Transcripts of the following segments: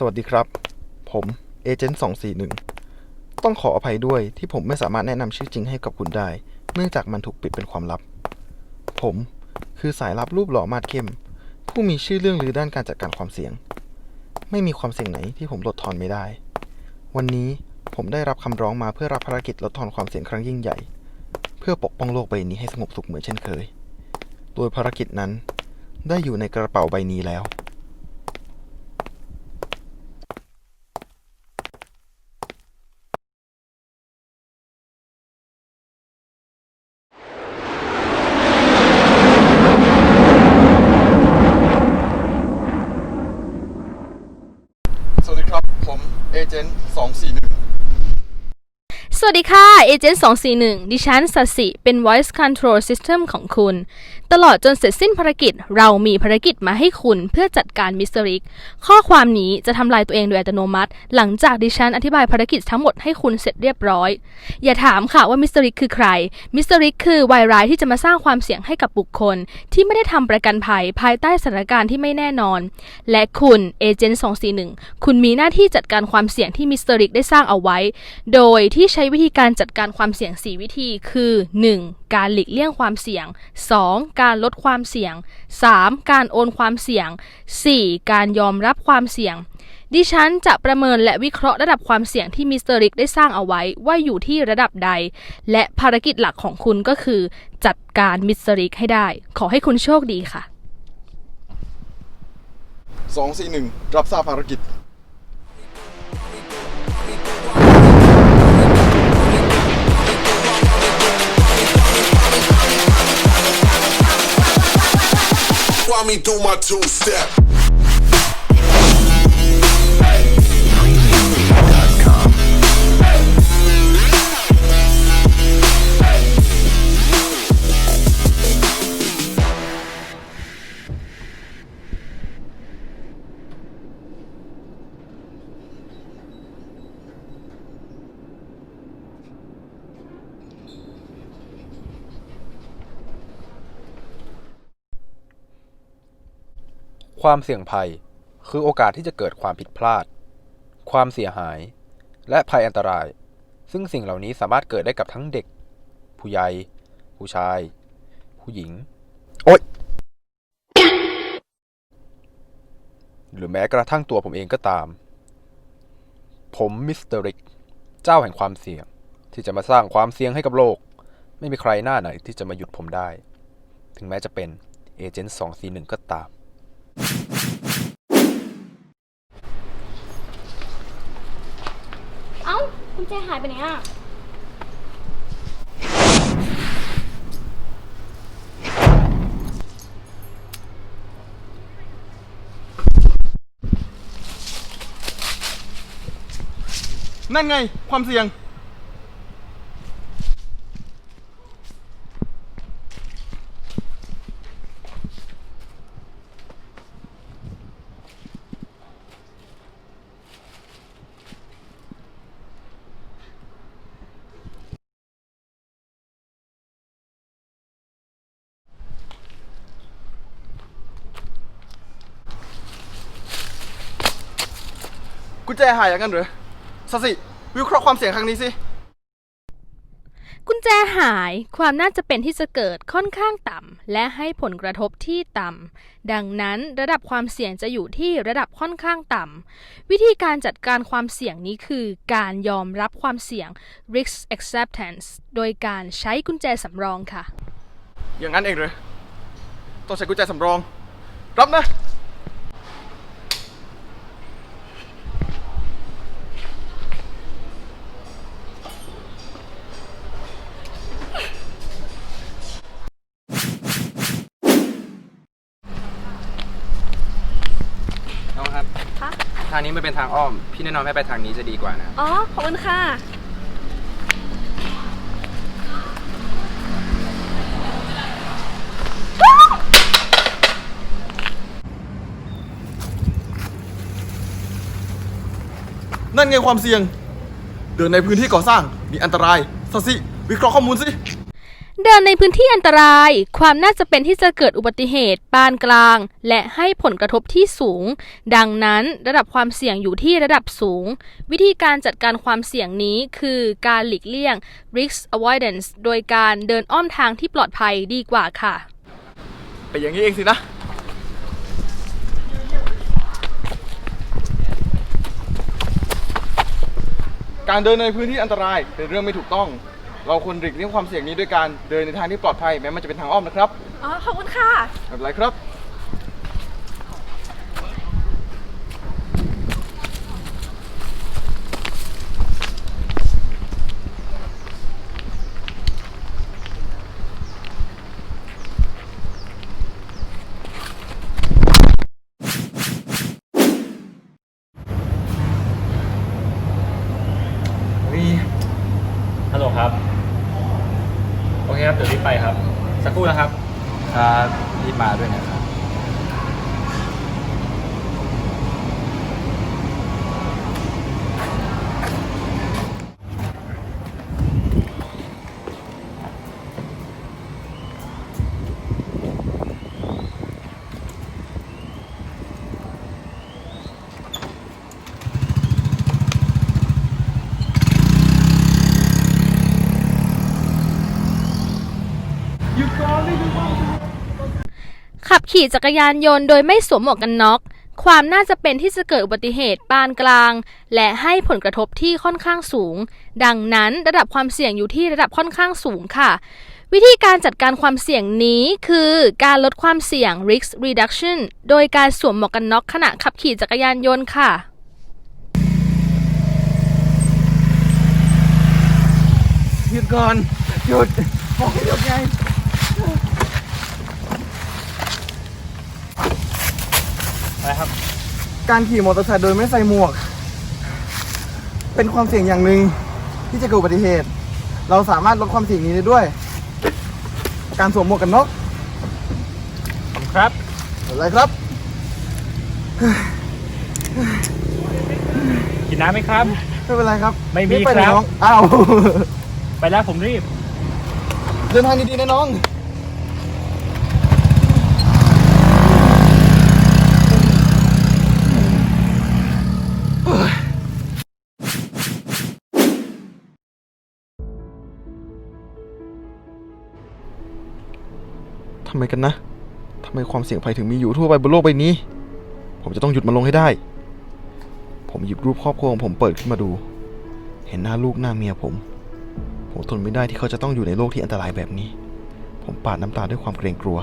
สวัสดีครับ ผมเอเจนต์241ต้องขออภัยด้วยที่ผมไม่สามารถแนะนำชื่อจริงให้กับคุณได้ เนื่องจากมันถูกปิดเป็นความลับ ผมคือสายลับรูปหล่อมาดเข้ม ผู้มีชื่อเรื่องลือด้านการจัดการความเสี่ยง ไม่มีความเสี่ยงไหนที่ผมลดทอนไม่ได้ วันนี้ผมได้รับคำร้องมาเพื่อรับภารกิจลดทอนความเสี่ยงครั้งยิ่งใหญ่ เพื่อปกป้องโลกใบนี้ให้สงบสุขเหมือนเช่นเคย โดยภารกิจนั้นได้อยู่ในกระเป๋าใบนี้แล้ว สวัสดีครับ ผมเอเจนต์241 สวัสดี ค่ะเอเจนต์241 ดิฉันสัสิ เป็น Voice Control System ของคุณ ตลอดจนเสร็จสิ้นภารกิจ เรามีภารกิจมาให้คุณเพื่อจัดการมิสเตอริก ข้อความนี้จะทำลายตัวเองโดยอัตโนมัติ หลังจากดิฉันอธิบายภารกิจทั้งหมดให้คุณเสร็จเรียบร้อย อย่าถามค่ะว่ามิสเตอริกคือใคร มิสเตอริกคือวายร้ายที่จะมาสร้างความเสี่ยงให้กับบุคคล ที่ไม่ได้ทำประกันภัยภายใต้สถานการณ์ที่ไม่แน่นอน และคุณเอเจนต์241 คุณมีหน้าที่จัดการความเสี่ยงที่มิสเตอริกได้สร้างเอาไว้ โดยที่ใช้วิธีการจัดการความเสี่ยง 4 วิธีคือ 1. การหลีกเลี่ยงความเสี่ยง 2. การลดความเสี่ยง 3. การโอนความเสี่ยง 4. การยอมรับความเสี่ยง ดิฉันจะประเมินและวิเคราะห์ระดับความเสี่ยงที่มิสเตอริกได้สร้างเอาไว้ว่าอยู่ที่ระดับใด และภารกิจหลักของคุณก็คือ จัดการมิสเตอริกให้ได้ ขอให้คุณโชคดีค่ะ241รับทราบภารกิจ Let me through my two-step. ความเสี่ยงภัย คือโอกาสที่จะเกิดความผิดพลาด ความเสียหาย และภัยอันตราย ซึ่งสิ่งเหล่านี้สามารถเกิดได้กับทั้งเด็ก ผู้ใหญ่ ผู้ชาย ผู้หญิง โอ๊ย หรือแม้กระทั่งตัวผมเองก็ตาม ผมมิสเตอร์ริก เจ้าแห่งความเสี่ยง ที่จะมาสร้างความเสี่ยงให้กับโลก ไม่มีใครหน้าไหนที่จะมาหยุดผมได้ ถึงแม้จะเป็นเอเจนต์241ก็ตาม เอ้ากุญแจหายไปไหนอะ นั่นไง ความเสี่ยง กุญแจหายอย่างนั้นเหรอสสิ วิเคราะห์ความเสี่ยงครั้งนี้สิ กุญแจหายความน่าจะเป็นที่จะเกิดค่อนข้างต่ำและให้ผลกระทบที่ต่ำดังนั้นระดับความเสี่ยงจะอยู่ที่ระดับค่อนข้างต่ำวิธีการจัดการความเสี่ยงนี้คือ การยอมรับความเสี่ยง risk acceptance โดยการใช้กุญแจสำรองค่ะ อย่างนั้นเองเหรอต้องใช้กุญแจสำรอง รับนะ น้องครับ คะ ทางนี้มันเป็นทางอ้อม พี่แนะนำให้ไปทางนี้จะดีกว่านะ อ๋อ ขอบคุณค่ะ นั่นไงความเสี่ยง เดินในพื้นที่ก่อสร้างมีอันตรายสสิ วิเคราะห์ข้อมูลสิ เดินในพื้นที่อันตราย ความน่าจะเป็นที่จะเกิดอุบัติเหตุ ปานกลาง และให้ผลกระทบที่สูง ดังนั้นระดับความเสี่ยงอยู่ที่ระดับสูง วิธีการจัดการความเสี่ยงนี้คือการหลีกเลี่ยง risk avoidance โดยการเดินอ้อมทางที่ปลอดภัยดีกว่าค่ะ ไปอย่างนี้เองสินะ การเดินในพื้นที่อันตรายเป็นเรื่องไม่ถูกต้อง เราควรหลีกเลี่ยงความเสี่ยงนี้ด้วยการเดินในทางที่ปลอดภัยแม้มันจะเป็นทางอ้อมนะครับอ๋อขอบคุณค่ะ ไม่เป็นไรครับ ฮัลโหลครับ เคครับเดี๋ยวรีบไปครับ สักครู่นะครับ ครับรีบมาด้วยนะครับ ขี่จักรยานยนต์โดยไม่สวมหมวกกันน็อก ความน่าจะเป็นที่จะเกิดอุบัติเหตุปานกลาง และให้ผลกระทบที่ค่อนข้างสูง ดังนั้นระดับความเสี่ยงอยู่ที่ระดับค่อนข้างสูงค่ะ วิธีการจัดการความเสี่ยงนี้คือการลดความเสี่ยง risk reduction โดยการสวมหมวกกันน็อกขณะขับขี่จักรยานยนต์ค่ะหยุดก่อนหยุดบอกให้หยุดไง อะไรครับ การขี่มอเตอร์ไซค์โดยไม่ใส่หมวก เป็นความเสี่ยงอย่างหนึ่งที่จะเกิดอุบัติเหตุ เราสามารถลดความเสี่ยงนี้ได้ด้วย การสวมหมวกกันน็อกขอบคุณครับอะไรครับ กินน้ำไหมครับ ไม่เป็นไรครับไม่มีปหนครับน้องอ้าว ไปแล้วผมรีบ เดินทางดีๆนะน้อง ทำไมกันนะทำไมความเสี่ยงภัยถึงมีอยู่ทั่วไปบนโลกใบนี้ ผมจะต้องหยุดมันลงให้ได้ ผมหยิบรูปครอบครัวของผมเปิดขึ้นมาดู เห็นหน้าลูกหน้าเมียผม ผมทนไม่ได้ที่เขาจะต้องอยู่ในโลกที่อันตรายแบบนี้ ผมปาดน้ำตาด้วยความเกรงกลัว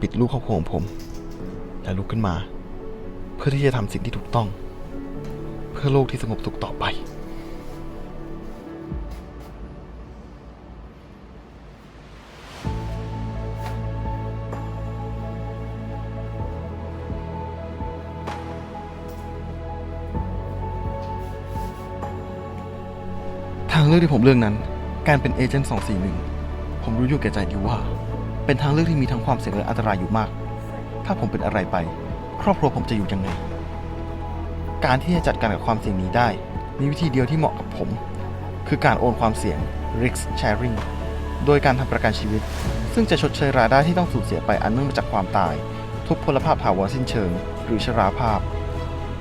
ปิดลูกครอบครัวของผม และลุกขึ้นมา เพื่อที่จะทำสิ่งที่ถูกต้อง เพื่อโลกที่สงบสุขต่อไป เลือกที่ผมเลือกนั้น การเป็นเอเจนต์241 ผมรู้อยู่แก่ใจดีว่า เป็นทางเลือกที่มีทั้งความเสี่ยงและอันตรายอยู่มาก ถ้าผมเป็นอะไรไป ครอบครัวผมจะอยู่ยังไง การที่จะจัดการกับความเสี่ยงนี้ได้ มีวิธีเดียวที่เหมาะกับผม คือการโอนความเสี่ยง risk sharing โดยการทำประกันชีวิต ซึ่งจะชดเชยรายได้ที่ต้องสูญเสียไปอันเนื่องมาจากความตาย ทุพพลภาพถาวรสิ้นเชิง หรือชราภาพ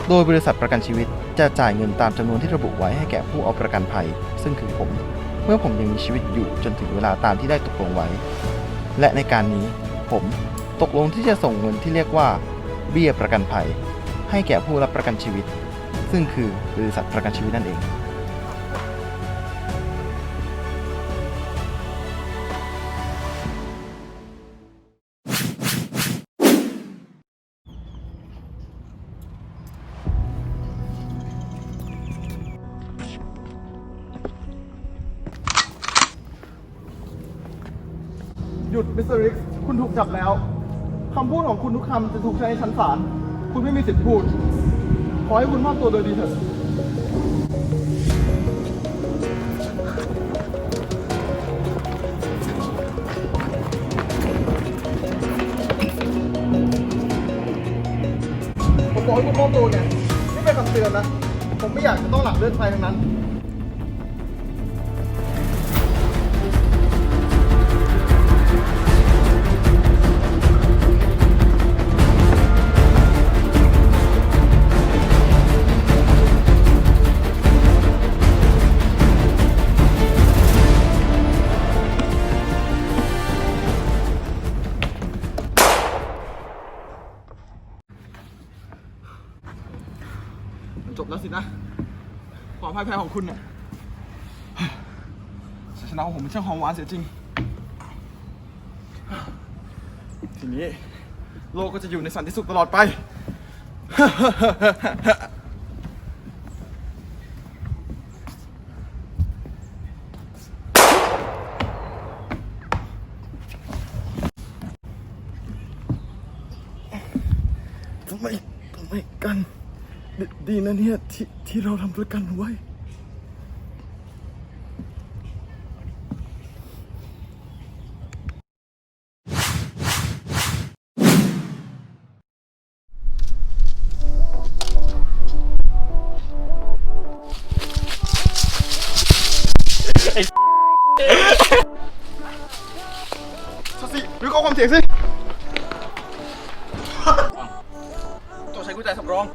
โดยบริษัทประกันชีวิตจะจ่ายเงินตามจำนวนที่ระบุไว้ให้แก่ผู้เอาประกันภัย ซึ่งคือผม เมื่อผมยังมีชีวิตอยู่จนถึงเวลาตามที่ได้ตกลงไว้ และในการนี้ผมตกลงที่จะส่งเงินที่เรียกว่า เบี้ยประกันภัย ให้แก่ผู้รับประกันชีวิต ซึ่งคือบริษัทประกันชีวิตนั่นเอง มิสเตอร์ริกคุณถูกจับแล้วคำพูดของคุณทุกคำจะถูกใช้ในชั้นศาล คุณไม่มีสิทธิ์พูด ขอให้คุณมอบตัวโดยดีเถอะ ผมบอกให้คุณมอบตัวเนี่ยนี่เป็นคำเตือนนะ ผมไม่อยากจะต้องหลักเลือดใครทั้งนั้น จบแล้วสินะความพ่ายแพ้ของคุณเนี่ยชัยชนะของผมช่างหอมหวานเสียจริง ทีนี้ โลกก็จะอยู่ในสันติสุขตลอดไป ทำไมทำไมกัน ดดีนะเนี่ยที่ที่เราทำด้วยกันไว้สสิวิเคราะห์ความเสี่ยงสิตัวใช้กุญแจสำรอง